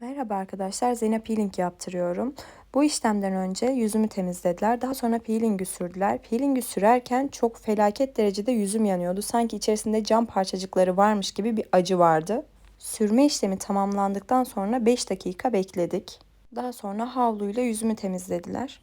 Merhaba arkadaşlar, Zeynep peeling yaptırıyorum. Bu işlemden önce yüzümü temizlediler. Daha sonra peeling'i sürdüler. Peeling'i sürerken çok felaket derecede yüzüm yanıyordu. Sanki içerisinde cam parçacıkları varmış gibi bir acı vardı. Sürme işlemi tamamlandıktan sonra 5 dakika bekledik. Daha sonra havluyla yüzümü temizlediler.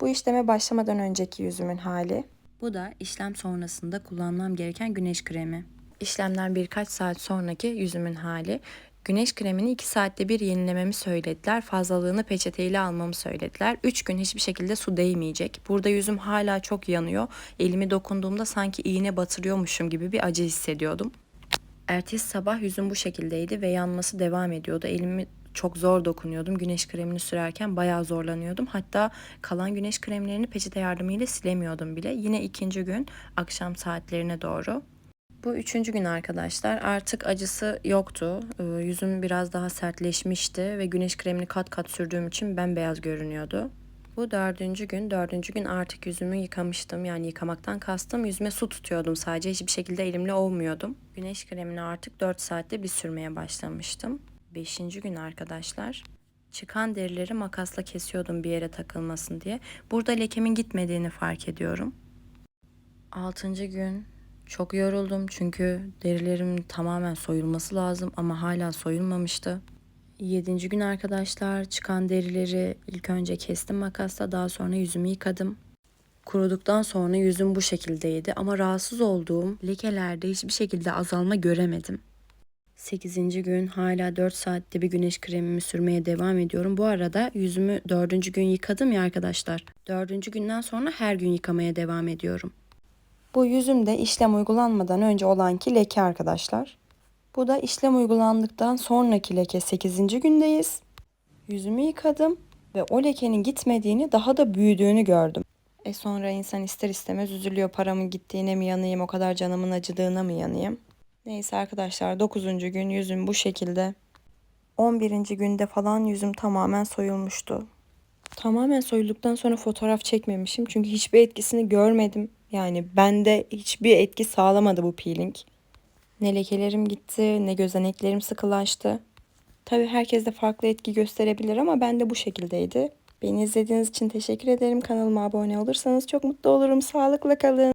Bu işleme başlamadan önceki yüzümün hali. Bu da işlem sonrasında kullanmam gereken güneş kremi. İşlemden birkaç saat sonraki yüzümün hali. Güneş kremini 2 saatte bir yenilememi söylediler. Fazlalığını peçeteyle almamı söylediler. 3 gün hiçbir şekilde su değmeyecek. Burada yüzüm hala çok yanıyor. Elimi dokunduğumda sanki iğne batırıyormuşum gibi bir acı hissediyordum. Ertesi sabah yüzüm bu şekildeydi ve yanması devam ediyordu. Elimi çok zor dokunuyordum. Güneş kremini sürerken bayağı zorlanıyordum. Hatta kalan güneş kremlerini peçete yardımıyla silemiyordum bile. Yine ikinci gün akşam saatlerine doğru bu üçüncü gün arkadaşlar artık acısı yoktu. Ee, yüzüm biraz daha sertleşmişti ve güneş kremini kat kat sürdüğüm için bembeyaz görünüyordu. Bu dördüncü gün, dördüncü gün artık yüzümü yıkamıştım. Yani yıkamaktan kastım yüzüme su tutuyordum sadece. Hiçbir şekilde elimle olmuyordum. Güneş kremini artık 4 saatte bir sürmeye başlamıştım. Beşinci gün arkadaşlar. Çıkan derileri makasla kesiyordum bir yere takılmasın diye. Burada lekemin gitmediğini fark ediyorum. Altıncı gün çok yoruldum çünkü derilerim tamamen soyulması lazım ama hala soyulmamıştı. Yedinci gün arkadaşlar çıkan derileri ilk önce kestim makasla daha sonra yüzümü yıkadım. Kuruduktan sonra yüzüm bu şekildeydi ama rahatsız olduğum lekelerde hiçbir şekilde azalma göremedim. 8. gün hala 4 saatte bir güneş kremimi sürmeye devam ediyorum. Bu arada yüzümü 4. gün yıkadım ya arkadaşlar. 4. günden sonra her gün yıkamaya devam ediyorum. Bu yüzümde işlem uygulanmadan önce olanki leke arkadaşlar. Bu da işlem uygulandıktan sonraki leke 8. gündeyiz. Yüzümü yıkadım ve o lekenin gitmediğini daha da büyüdüğünü gördüm. E sonra insan ister istemez üzülüyor paramın gittiğine mi yanayım o kadar canımın acıdığına mı yanayım. Neyse arkadaşlar 9. gün yüzüm bu şekilde. 11. günde falan yüzüm tamamen soyulmuştu. Tamamen soyulduktan sonra fotoğraf çekmemişim çünkü hiçbir etkisini görmedim. Yani bende hiçbir etki sağlamadı bu peeling. Ne lekelerim gitti, ne gözeneklerim sıkılaştı. Tabii herkes de farklı etki gösterebilir ama bende bu şekildeydi. Beni izlediğiniz için teşekkür ederim. Kanalıma abone olursanız çok mutlu olurum. Sağlıkla kalın.